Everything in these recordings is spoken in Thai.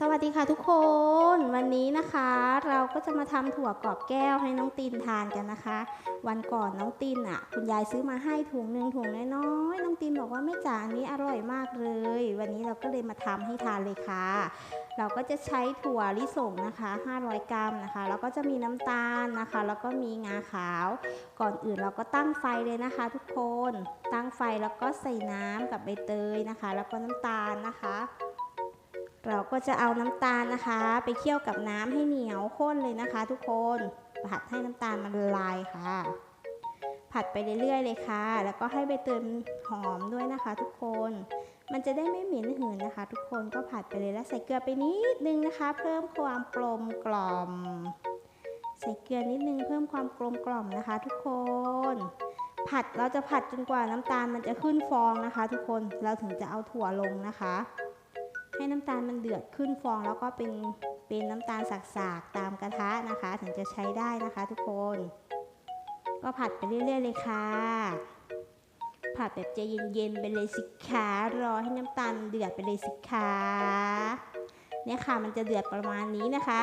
สวัสดีค่ะทุกคนวันนี้นะคะ เราก็จะมาทำถั่วกรอบแก้วให้น้องตินทานกันนะคะ วันก่อนน้องตินอะ คุณยายซื้อมาให้ถุงหนึ่งถุงน้อยๆน้องตินบอกว่าแม่จ๋าอันนี้อร่อยมากเลย วันนี้เราก็เลยมาทำให้ทานเลยค่ะ เราก็จะใช้ถั่วลิสงนะคะ 500 กรัมนะคะ แล้วก็จะมีน้ำตาลนะคะ แล้วก็มีงาขาว ก่อนอื่นเราก็ตั้งไฟเลยนะคะ ทุกคนตั้งไฟแล้วก็ใส่น้ำกับใบเตยนะคะ แล้วก็น้ำตาลนะคะ เราก็จะเอาน้ำตาลนะคะ ไปเคี่ยวกับน้ำให้เหนียวข้นเลยนะคะ ทุกคนผัดให้น้ำตาลมันละลายค่ะ ผัดไปเรื่อยๆเลยค่ะ แล้วก็ให้ใบเตยมันหอมด้วยนะคะ ทุกคน มันจะได้ไม่เหม็นหืนนะคะ ทุกคนก็ผัดไปเลยแล้วใส่เกลือไปนิดนึงนะคะ เพิ่มความกลมกล่อม ใส่เกลือนิดนึงเพิ่มความกลมกล่อมนะคะ ทุกคนผัดเราจะผัดจนกว่าน้ำตาลมันจะขึ้นฟองนะคะ ทุกคนเราถึงจะเอาถั่วลงนะคะ ให้น้ำตาลมันเดือดขึ้นฟองแล้วก็เป็นเป็นน้ำตาลสากๆตามกระทะนะคะ ถึงจะใช้ได้นะคะทุกคน ก็ผัดไปเรื่อย ๆ เลยค่ะ ผัดแบบใจเย็นๆไปเลยสิคะรอให้น้ำตาลเดือดไปเลยสิคะเนี่ยค่ะมันจะเดือดประมาณนี้นะคะ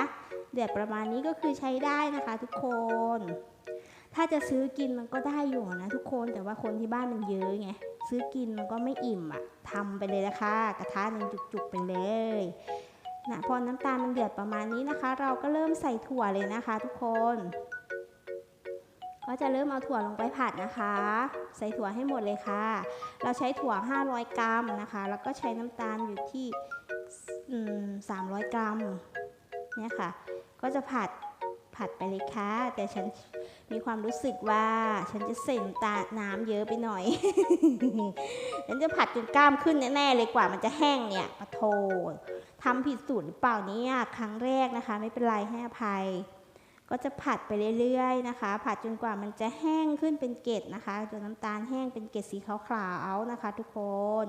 เดือดประมาณนี้ก็คือใช้ได้นะคะทุกคน ถ้าจะซื้อกินมันก็ได้อยู่นะทุกคนแต่ว่าคนที่บ้านมันเยอะไง ซื้อกินมันก็ไม่อิ่มอะ่ะทำไปเลยนะคะ กระทะหนึ่งจุกๆไปเลยนะพอน้ำตาลมันเดือดประมาณนี้นะคะ เราก็เริ่มใส่ถั่วเลยนะคะ ทุกคน ก็จะเริ่มเอาถั่วลงไปผัดนะคะ ใส่ถั่วให้หมดเลยค่ะ เราใช้ถั่ว 500 กรัมนะคะ แล้วก็ใช้น้ำตาลอยู่ที่อืม300 กรัมเนี่ยค่ะ ก็จะผัดผัดไปเลยค่ะ แต่ฉัน มีความรู้สึกว่าฉันจะเส่นตาน้ำเยอะไปหน่อย ฉันจะผัดจนกล้ามขึ้นแน่ๆเลยกว่ามันจะแห้งเนี่ยปะโททำผิดสูตรหรือเปล่านี่ยครั้งแรกนะคะ ไม่เป็นไรให้อภัย ก็จะผัดไปเรื่อยๆนะคะ ผัดจนกว่ามันจะแห้งขึ้นเป็นเกล็ดนะคะจนน้ำตาลแห้งเป็นเกล็ดสีขาวๆนะคะ ทุกคน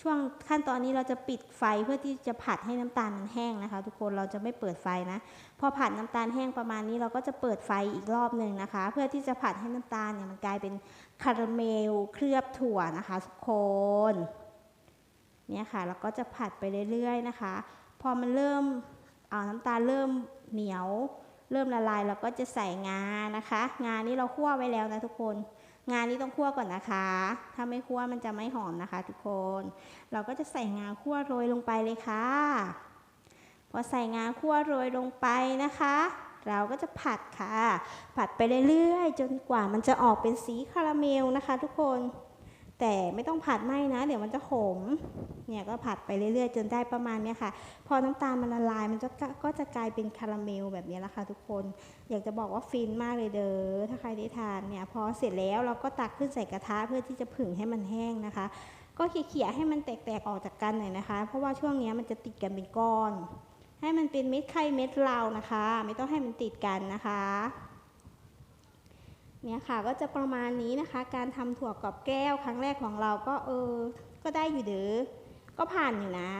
ช่วงขั้นตอนนี้เราจะปิดไฟเพื่อที่จะผัดให้น้ำตาลมันแห้งนะคะ ทุกคนเราจะไม่เปิดไฟนะพอผัดน้ำตาลแห้งประมาณนี้เราก็จะเปิดไฟอีกรอบหนึ่งนะคะ เพื่อที่จะผัดให้น้ำตาลเนี่ยมันกลายเป็นคาราเมลเคลือบถั่วนะคะทุกคนเนี่ยค่ะเราก็จะผัดไปเรื่อยๆนะคะ พอมันเริ่มเอาน้ำตาลเริ่มเหนียว เริ่มละลายเราก็จะใส่งานะคะ งานี้เราคั่วไว้แล้วนะทุกคน งานนี้ต้องคั่วก่อนนะคะ ถ้าไม่คั่วมันจะไม่หอมนะคะ ทุกคน เราก็จะใส่งาคั่วโรยลงไปเลยค่ะ พอใส่งาคั่วโรยลงไปนะคะ เราก็จะผัดค่ะ ผัดไปเรื่อยๆ จนกว่ามันจะออกเป็นสีคาราเมลนะคะ ทุกคน แต่ไม่ต้องผัดไหมนะ เดี๋ยวมันจะขม เนี่ยก็ผัดไปเรื่อยๆ จนได้ประมาณนี้ค่ะ พอน้ำตาลมันละลาย มันจะก็จะกลายเป็นคาราเมลแบบนี้แหละค่ะทุกคน อยากจะบอกว่าฟินมากเลยเด้อ ถ้าใครได้ทานเนี่ยพอเสร็จแล้วเราก็ตักขึ้นใส่กระทะเพื่อที่จะผึ่งให้มันแห้งนะคะ ก็เขี่ยๆให้มันแตกๆออกจากกันหน่อยนะคะ เพราะว่าช่วงนี้มันจะติดกันเป็นก้อน ให้มันเป็นเม็ดไข่เม็ดเรานะคะ ไม่ต้องให้มันติดกันนะคะ เนี่ยค่ะก็จะประมาณนี้นะคะ การทำถั่วกรอบแก้วครั้งแรกของเราก็เออ ก็ได้อยู่เด้อก็ผ่านอยู่นะ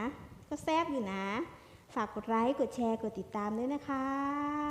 ก็แซบอยู่นะ ฝากกดไลค์กดแชร์กดติดตามด้วยนะคะ